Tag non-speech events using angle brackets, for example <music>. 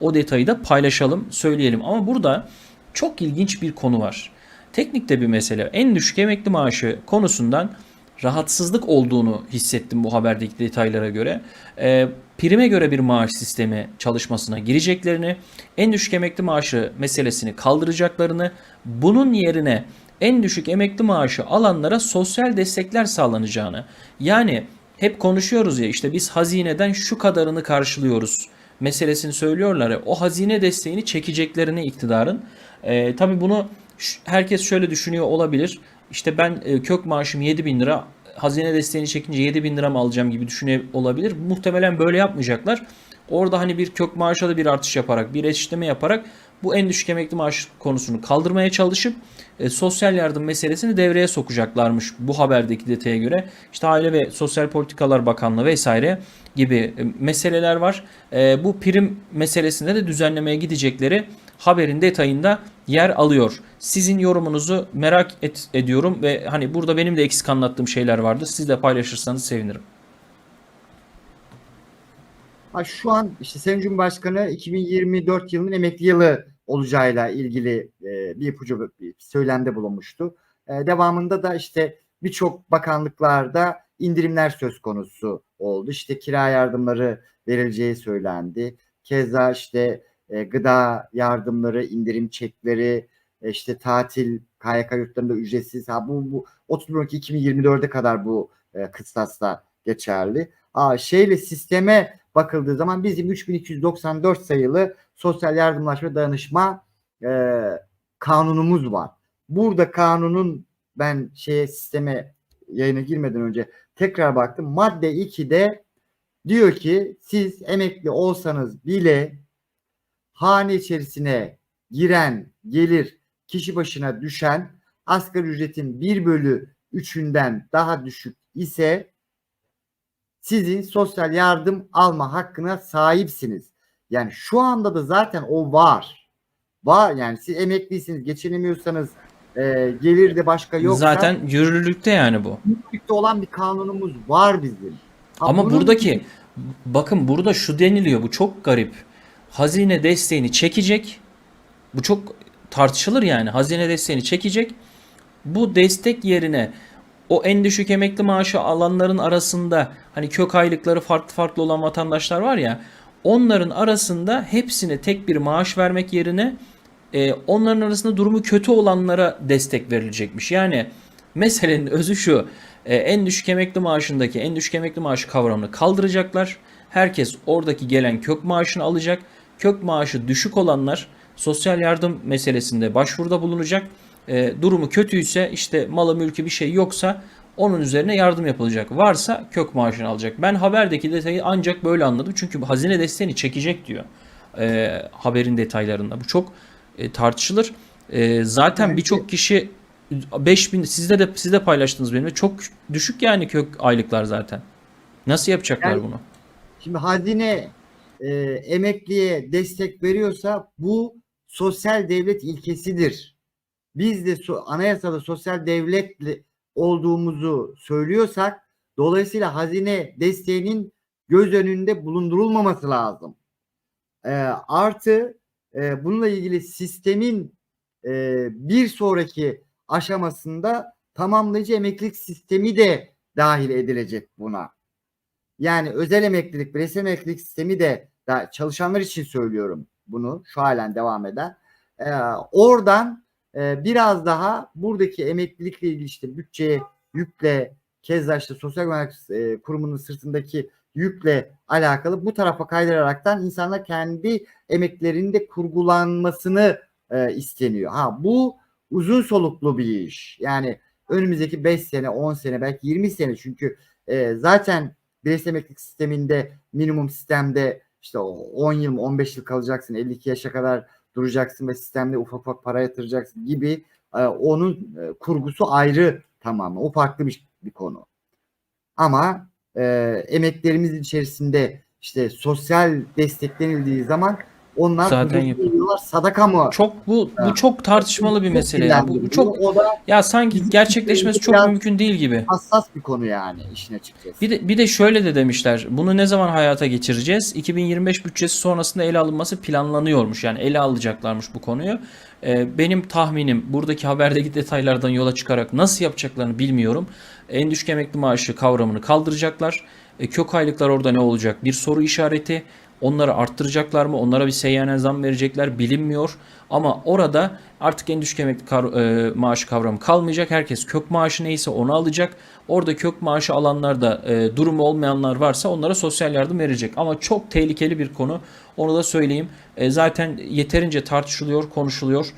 O detayı da paylaşalım, söyleyelim. Ama burada çok ilginç bir konu var. Teknikte bir mesele. En düşük emekli maaşı konusundan rahatsızlık olduğunu hissettim bu haberdeki detaylara göre. Ee, prime göre bir maaş sistemi çalışmasına gireceklerini, en düşük emekli maaşı meselesini kaldıracaklarını, bunun yerine en düşük emekli maaşı alanlara sosyal destekler sağlanacağını. Yani hep konuşuyoruz ya işte biz hazineden şu kadarını karşılıyoruz meselesini söylüyorlar ya o hazine desteğini çekeceklerini iktidarın. Ee, tabii bunu herkes şöyle düşünüyor olabilir. İşte ben e, kök maaşım 7 bin lira hazine desteğini çekince 7 bin lira mı alacağım gibi düşünüyor olabilir. Muhtemelen böyle yapmayacaklar. Orada hani bir kök maaşa da bir artış yaparak bir eşitleme yaparak bu en düşük emekli maaş konusunu kaldırmaya çalışıp e, sosyal yardım meselesini devreye sokacaklarmış bu haberdeki detaya göre. İşte Aile ve Sosyal Politikalar Bakanlığı vesaire gibi e, meseleler var. E, bu prim meselesinde de düzenlemeye gidecekleri haberin detayında yer alıyor. Sizin yorumunuzu merak et, ediyorum ve hani burada benim de eksik anlattığım şeyler vardı. Siz de paylaşırsanız sevinirim. Ha, şu an işte Sayın Cumhurbaşkanı 2024 yılının emekli yılı olacağıyla ilgili e, bir ipucu bir söylemde bulunmuştu. E, devamında da işte birçok bakanlıklarda indirimler söz konusu oldu. İşte kira yardımları verileceği söylendi. Keza işte e, gıda yardımları, indirim çekleri, e, işte tatil KYK yurtlarında ücretsiz. Ha bu, bu 31 Ocak 2024'e kadar bu e, kıstasla geçerli. Aa, şeyle sisteme bakıldığı zaman bizim 3294 sayılı sosyal yardımlaşma danışma e, kanunumuz var. Burada kanunun ben şeye sisteme yayına girmeden önce tekrar baktım. Madde 2'de diyor ki siz emekli olsanız bile hane içerisine giren gelir kişi başına düşen asgari ücretin 1 bölü 3'ünden daha düşük ise sizin sosyal yardım alma hakkına sahipsiniz. Yani şu anda da zaten o var. Var yani siz emekliysiniz, geçinemiyorsanız e, gelir de başka yoksa Zaten yürürlükte yani bu. yürürlükte olan bir kanunumuz var bizim. Ha, Ama buradaki bakın burada şu deniliyor bu çok garip. Hazine desteğini çekecek. Bu çok tartışılır yani. Hazine desteğini çekecek. Bu destek yerine o en düşük emekli maaşı alanların arasında hani kök aylıkları farklı farklı olan vatandaşlar var ya onların arasında hepsine tek bir maaş vermek yerine e, onların arasında durumu kötü olanlara destek verilecekmiş. Yani meselenin <laughs> özü şu. e, en düşük emekli maaşındaki en düşük emekli maaşı kavramını kaldıracaklar. Herkes oradaki gelen kök maaşını alacak. Kök maaşı düşük olanlar sosyal yardım meselesinde başvuruda bulunacak. E, durumu kötüyse işte malı mülkü bir şey yoksa onun üzerine yardım yapılacak. Varsa kök maaşını alacak. Ben haberdeki detayı ancak böyle anladım. Çünkü hazine desteğini çekecek diyor e, haberin detaylarında. Bu çok e, tartışılır. E, zaten birçok kişi 5000 sizde de siz de paylaştınız benimle. Çok düşük yani kök aylıklar zaten. Nasıl yapacaklar Yani- bunu? Şimdi hazine e, emekliye destek veriyorsa bu sosyal devlet ilkesidir. Biz de so- anayasada sosyal devlet olduğumuzu söylüyorsak dolayısıyla hazine desteğinin göz önünde bulundurulmaması lazım. E, artı e, bununla ilgili sistemin e, bir sonraki aşamasında tamamlayıcı emeklilik sistemi de dahil edilecek buna. Yani özel emeklilik, bireysel emeklilik sistemi de çalışanlar için söylüyorum bunu şu halen devam eden. Ee, oradan e, biraz daha buradaki emeklilikle ilgili işte bütçeye yükle keza işte sosyal güvenlik e, kurumunun sırtındaki yükle alakalı bu tarafa kaydıraraktan insanlar kendi emeklerinde kurgulanmasını e, isteniyor. Ha bu uzun soluklu bir iş. Yani önümüzdeki 5 sene, 10 sene, belki 20 sene çünkü e, zaten bireysel emeklilik sisteminde minimum sistemde işte o 10 yıl 15 yıl kalacaksın 52 yaşa kadar duracaksın ve sistemde ufak ufak para yatıracaksın gibi e, onun e, kurgusu ayrı tamamen o farklı bir, bir konu. Ama e, emeklerimizin içerisinde işte sosyal desteklenildiği zaman onlar Zaten huzurlu oluyor var sadaka mı? Çok bu bu çok tartışmalı bir mesele ya. Bu, bu çok o da ya sanki gerçekleşmesi çok mümkün değil gibi. hassas bir konu yani işin açıkçası. Bir de, bir de şöyle de demişler. Bunu ne zaman hayata geçireceğiz? 2025 bütçesi sonrasında ele alınması planlanıyormuş. Yani ele alacaklarmış bu konuyu. Ee, benim tahminim buradaki haberdeki detaylardan yola çıkarak nasıl yapacaklarını bilmiyorum. En düşük emekli maaşı kavramını kaldıracaklar. E, kök aylıklar orada ne olacak? Bir soru işareti. Onları arttıracaklar mı? Onlara bir seyyanen zam verecekler bilinmiyor. Ama orada artık en düşük emekli kar- e, maaşı kavramı kalmayacak. Herkes kök maaşı neyse onu alacak. Orada kök maaşı alanlar da e, durumu olmayanlar varsa onlara sosyal yardım verecek. Ama çok tehlikeli bir konu. Onu da söyleyeyim. E, zaten yeterince tartışılıyor, konuşuluyor.